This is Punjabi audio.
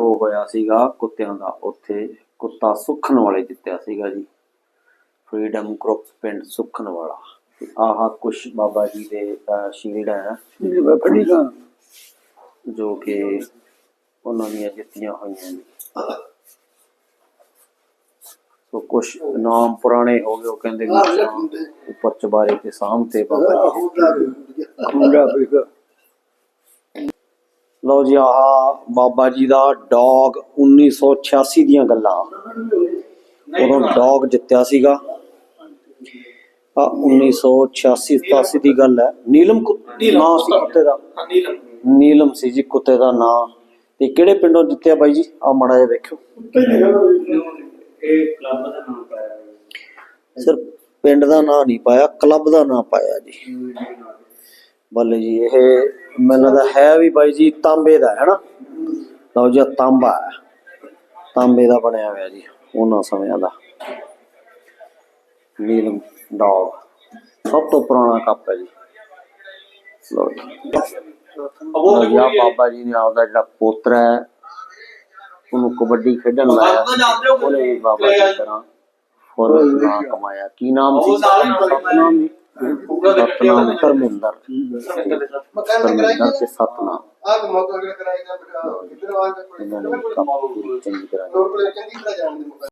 ਸ਼ੋਅ ਹੋਇਆ ਸੀਗਾ ਕੁੱਤਿਆਂ ਦਾ ਉੱਥੇ ਕੁੱਤਾ ਸੁਖਣ ਵਾਲੇ ਜਿੱਤਿਆ ਸੀਗਾ ਜੀ। ਫਰੀडम ਗਰੁੱਪ ਪਿੰਡ ਸੁਖਣ ਵਾਲਾ। ਆਹ ਕੁਛ ਬਾਬਾ ਜੀ ਦੇ ਸ਼ੀਲਡ ਹੈ। ਜੋ ਕਿ ਉਹਨਾਂ ਦੀਆਂ ਜਿੱਤੀਆਂ ਹੋਈਆਂ ਨੇ। ਸੋ ਕੁਛ ਨਾਮ ਪੁਰਾਣੇ ਹੋ ਗਏ ਉਹ ਕਹਿੰਦੇ ਉੱਪਰ ਚਬਾਰੇ ਤੇ ਸਾਹਮ ਤੇ ਬਾਬਾ ਜੀ। ਖੁੰਡਾ ਬਿਗਾ ਲਓ ਜੀ ਆਹ ਬਾਬਾ ਜੀ ਦਾ ਡੌਗ 1986 ਦੀਆਂ ਗੱਲਾਂ। ਉਦੋਂ ਡੌਗ ਜਿੱਤਿਆ ਸੀਗਾ। ਆ 1986 87 ਦੀ ਗੱਲ ਹੈ। ਨੀਲਮ ਨਾਂ ਸੀ ਕੁੱਤੇ ਦਾ। ਨੀਲਮ। ਸੀ ਜੀ ਕੁੱਤੇ ਦਾ ਨਾਂ। ਤੇ ਕਿਹੜੇ ਪਿੰਡੋਂ ਜਿੱਤਿਆ ਬਾਈ ਜੀ? ਆ ਮੜਾ ਜਿਹਾ ਵੇਖਿਓ। ਇਹ ਕਲੱਬ ਦਾ ਨਾਮ ਪਾਇਆ ਸਿਰਫ ਪਿੰਡ ਦਾ ਨਾਂ ਨਹੀਂ ਪਾਇਆ ਕਲੱਬ ਦਾ ਨਾਂ ਪਾਇਆ ਜੀ। ਬੱਲੇ ਜੀ ਇਹ ਮੈਨੂੰ ਲੱਗਦਾ ਹੈ ਵੀ ਬਾਈ ਜੀ ਤਾਂਬੇ ਦਾ ਹੈ ਨਾ ਲਓ ਜੀ ਤਾਂਬਾ ਤਾਂਬੇ ਦਾ ਬਣਿਆ ਹੋਇਆ ਜੀ ਉਹਨਾਂ ਸਮਿਆਂ ਦਾ। ਨੀਲਮ ਡੌਗ ਸਭ ਤੋਂ ਪੁਰਾਣਾ ਕੱਪ ਹੈ ਜੀ। ਲਓ ਜੀ। ਆਹ ਬਾਬਾ ਜੀ ਨੇ ਆਪਦਾ ਜਿਹੜਾ ਪੋਤਰਾ ਹੈ ਉਹਨੂੰ ਕਬੱਡੀ ਖੇਡਣ ਲਾਇਆ। ਉਹਨੇ ਬਾਬਾ ਜੀ ਦੀ ਤਰ੍ਹਾਂ ਹੋਰ ਨਾਮ ਕਮਾਇਆ। ਕੀ ਨਾਮ ਸੀ? ਜੀ? ਸਤਨਾਮ ਧਰਮਿੰਦਰ। ਧਰਮਿੰਦਰ ਤੇ ਸਤਨਾਮ। ਆਹ ਮੌਕਾ ਅਗਰ ਕਰਾਏਗਾ ਫਿਰ ਇਧਰ ਆਵਾਜ਼ ਚੰਗੀ ਤਰ੍ਹਾਂ ਚੰਗੀ ਤਰ੍ਹਾਂ ਜਾਣ ਦੇ ਮੌਕਾ